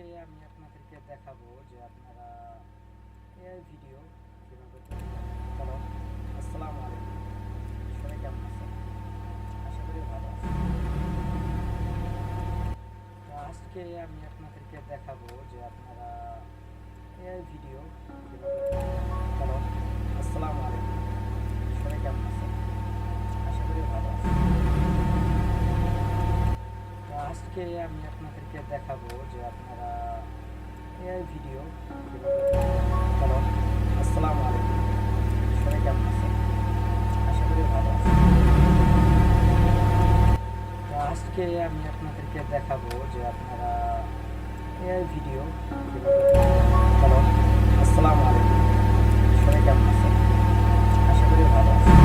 আমি আপনাদেরকে দেখাবো যে আপনারা এআই ভিডিও কীভাবে। হ্যালো, আসসালামু আলাইকুম। সবাই কেমন আছেন? আশা করি ভালো আছেন। আজকে আমি আপনাদেরকে দেখাবো যে আপনারা এআই ভিডিও কীভাবে। হ্যালো, আসসালামু আলাইকুম। সবাই কেমন আছেন? আশা করি ভালো আছেন তো আজকে আমি আপনাদেরকে দেখাবো যে আপনারা এআই ভিডিও হ্যালো আসসালামু আলাইকুম। সবাই কেমন আছেন? আশা করি ভালো আছেন। তো আজকে আমি আপনাদেরকে দেখাবো যে আপনারা এআই ভিডিও হ্যালো আসসালামু আলাইকুম। সবাই কেমন আছেন? আশা করি ভালো আছেন।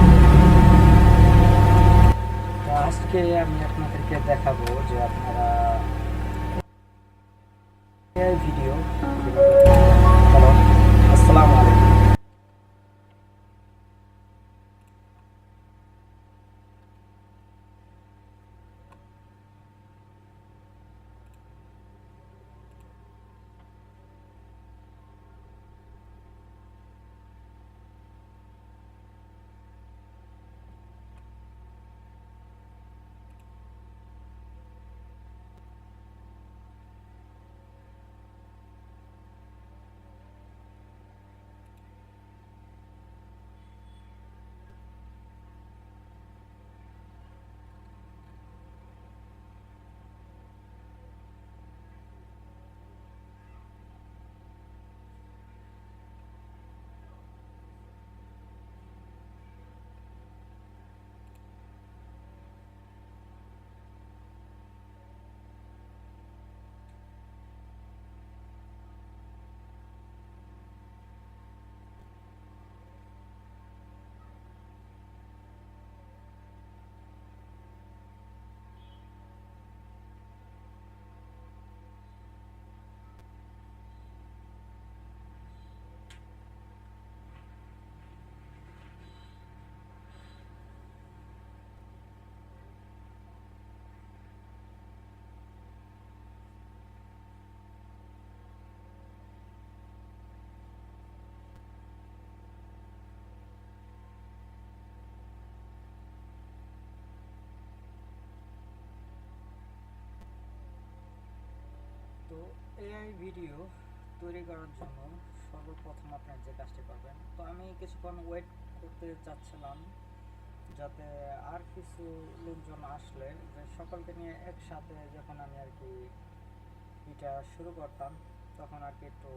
তো আজকে আমি আপনাদেরকে দেখাবো তো এআই ভিডিও তৈরি করার জন্য সর্বপ্রথম আপনার যে কাজটি করবেন, তো আমি কিছুক্ষণ ওয়েট করতে চাচ্ছিলাম যাতে আর কিছু লোকজন আসলে যে সকলকে নিয়ে একসাথে যখন আমি আর কি এটা শুরু করতাম, তখন আর কি একটু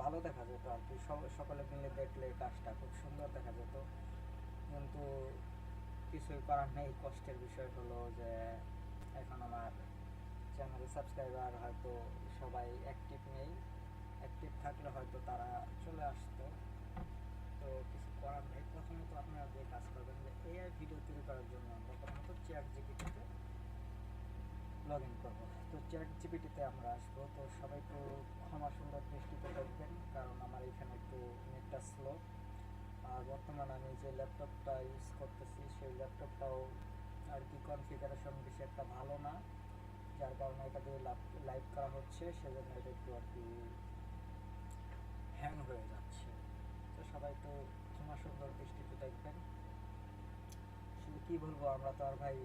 ভালো দেখা যেত আর কি। সকলে মিলে দেখলে কাজটা খুব সুন্দর দেখা যেত। কিন্তু কিছুই করার নেই। কষ্টের বিষয় হলো যে এখন আমার চ্যানেলে সাবস্ক্রাইবার হয়তো সবাই অ্যাক্টিভ নেই। অ্যাক্টিভ থাকলে হয়তো তারা চলে আসতো। তো কিছু করার নেই। প্রথমত আপনারা যে কাজ করবেন, যে এআই ভিডিও তৈরি করার জন্য আমরা প্রথমত চ্যাট জিপিটিতে লগ ইন করব। তো চ্যাট জিপিটিতে আমরা আসব। তো সবাই একটু ক্ষমা সুন্দর দৃষ্টিতে দেখবেন, কারণ আমার এখানে একটু নেটটা স্লো আর বর্তমানে আমি যে ল্যাপটপটা ইউজ করতেছি, সেই ল্যাপটপটাও আর কি কনফিগারেশন বেশি একটা ভালো না। যার কারণে এটা দিয়ে লাইভ করা হচ্ছে, সেজন্য এটা একটু আর কি হ্যাং হয়ে যাচ্ছে। তো সবাই একটু ক্ষমা সুন্দর দৃষ্টিতে দেখবেন। শুধু কি বলব, আমরা তো আর ভাই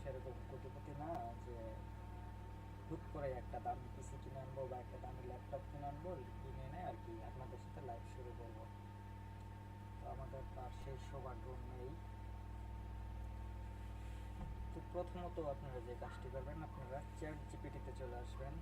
সেরকম কোটিপতি না যে হুট করে একটা দামি পিসি কিনে আনব বা একটা দামি ল্যাপটপ কিনে আনব কিনে এনে আর কি আপনাদের সাথে লাইভ শুরু করব। তো আমাদের তার সেই সৌভাগ্য নেই। প্রথমত আপনারা যে কাজটি করবেন আপনারা চ্যাট জিপিটিতে চলে আসবেন।